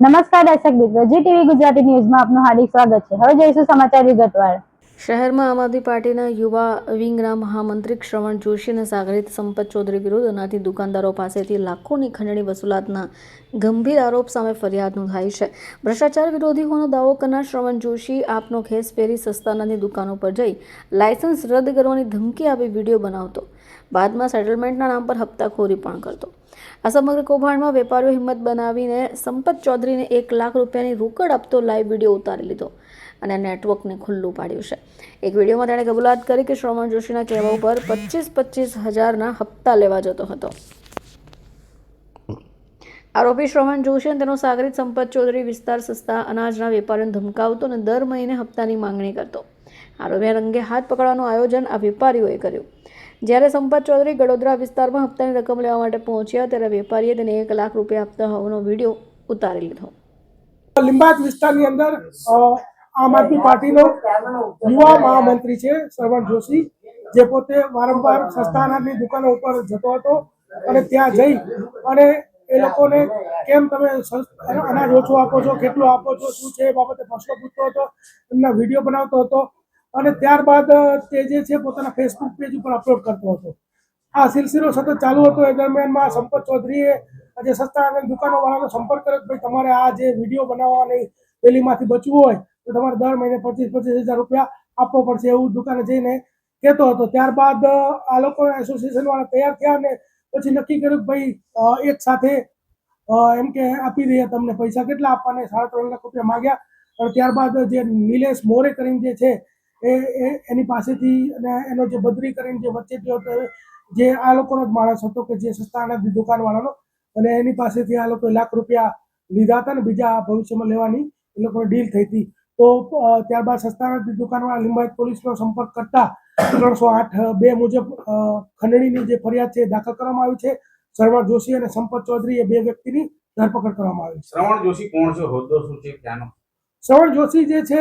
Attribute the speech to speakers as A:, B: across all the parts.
A: નમસ્કાર દર્શક મિત્રો, જી ટીવી ગુજરાતી ન્યૂઝમાં આપનું હાર્દિક સ્વાગત છે. હવે જોઈશું સમાચાર વિગતવાર
B: શહેરમાં આમ આદમી પાર્ટીના યુવા વિંગના મહામંત્રી શ્રવણ જોશી અને સાગરિત સંપત ચૌધરી વિરુદ્ધ અનાથી દુકાનદારો પાસેથી લાખોની ખંડણી વસૂલાતના ગંભીર આરોપ સામે ફરિયાદ નોંધાઈ છે. ભ્રષ્ટાચાર વિરોધી હોવાનો દાવો કરનાર શ્રવણ જોશી આપનો ખેસ પહેરી સસ્તાનાની દુકાનો પર જઈ લાયસન્સ રદ કરવાની ધમકી આપી વીડિયો બનાવતો. બાદમાં સેટલમેન્ટના નામ પર હપ્તાખોરી પણ કરતો. આ સમગ્ર કૌભાંડમાં વેપારીઓ હિંમત બનાવીને સંપત ચૌધરીને એક લાખ રૂપિયાની રોકડ આપતો લાઈવ વીડિયો ઉતારી લીધો અને નેટવર્કને ખુલ્લું પાડ્યું છે. એક વિડીયોમાં તેણે કબૂલાત કરી કે શ્રવણ જોશીના કહેવા ઉપર પચીસ પચીસ હજારના હપ્તા લેવા જતો હતો. આરોપી શ્રવણ જોશી અને તેનો સાગરિત સંપત ચૌધરી વિસ્તાર સસ્તા અનાજના વેપારીઓને ધમકાવતો અને દર મહિને હપ્તાની માંગણી કરતો. આરોપી રંગે હાથ પકડવાનું આયોજન આ વેપારીઓએ કર્યું. જ્યારે સંપત ચૌધરી ગડોદરા વિસ્તારમાં હપ્તાની રકમ લેવા માટે પહોંચ્યા ત્યારે વેપારીએ તેને એક લાખ રૂપિયા આપતા હોવાનો વીડિયો ઉતારી લીધો.
C: લિંબાયત વિસ્તારની અંદર આમ આદમી પાર્ટીનો યુવા મહામંત્રી છે શ્રવણ જોશી, જે પોતે વારંવાર સસ્તા અનાજની દુકાનો ઉપર જતો હતો અને ત્યાં જઈ અને એ લોકોને કેમ તમે અનાજ ઓછું આપો છો, કેટલું આપો છો, શું છે એ બાબતે પ્રશ્નો પૂછતો હતો, એમના વીડિયો બનાવતો હતો. અને ત્યારબાદ તે જે છે પોતાના ફેસબુક પેજ ઉપર અપલોડ કરતો હતો. આ સિલસિલો સતત ચાલુ હતો. એ દરમિયાનમાં સંપત ચૌધરીએ જે સસ્તા અને દુકાનો વાળાનો સંપર્ક કર્યો ભાઈ, તમારે આ જે વીડિયો બનાવવાની પેલીમાંથી બચવું હોય, તો તમારે દર મહિને પચીસ પચીસ હજાર રૂપિયા આપવો પડશે એવું દુકાને જઈને કહેતો હતો. ત્યારબાદ આ લોકો એસોસિએશન વાળા તૈયાર થયા અને પછી નક્કી કર્યું કે ભાઈ એક સાથે એમ કે આપી દઈએ તમને પૈસા. કેટલા આપવાને? સાડા ત્રણ લાખ રૂપિયા માગ્યા. અને ત્યારબાદ જે નિલેશ મોરે કરીને જે છે એ એની પાસેથી અને એનો જે બદરી કરીને જે વચ્ચેથી હતો જે આ લોકોનો જ માણસ હતો કે જે સસ્તા અનાજની દુકાનવાળાનો અને એની પાસેથી આ લોકોએ લાખ રૂપિયા લીધા હતા ને બીજા ભવિષ્યમાં લેવાની એ લોકોની ડીલ થઈ હતી. તો ત્યારબાદ સસ્તા અનાજની દુકાનવાળા લિંબાયત પોલીસનો સંપર્ક કરતા ત્રણસો આઠ બે મુજબ ખંડણીની જે ફરિયાદ છે દાખલ કરવામાં આવી છે. શર્મા જોશી અને સંપત ચૌધરી એ બે વ્યક્તિની ધરપકડ કરવામાં આવી છે.
D: શ્રવણ જોશી કોણ છે? હોદ્દો શું છે? ત્યાંનો
C: શ્રવણ જોશી જે છે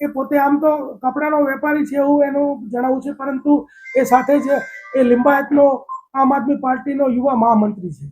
C: એ પોતે આમ તો કપડાનો વેપારી છે એવું એનું જણાવવું છે, પરંતુ એ સાથે જ એ લિંબાયતનો આમ આદમી પાર્ટીનો યુવા મહામંત્રી છે.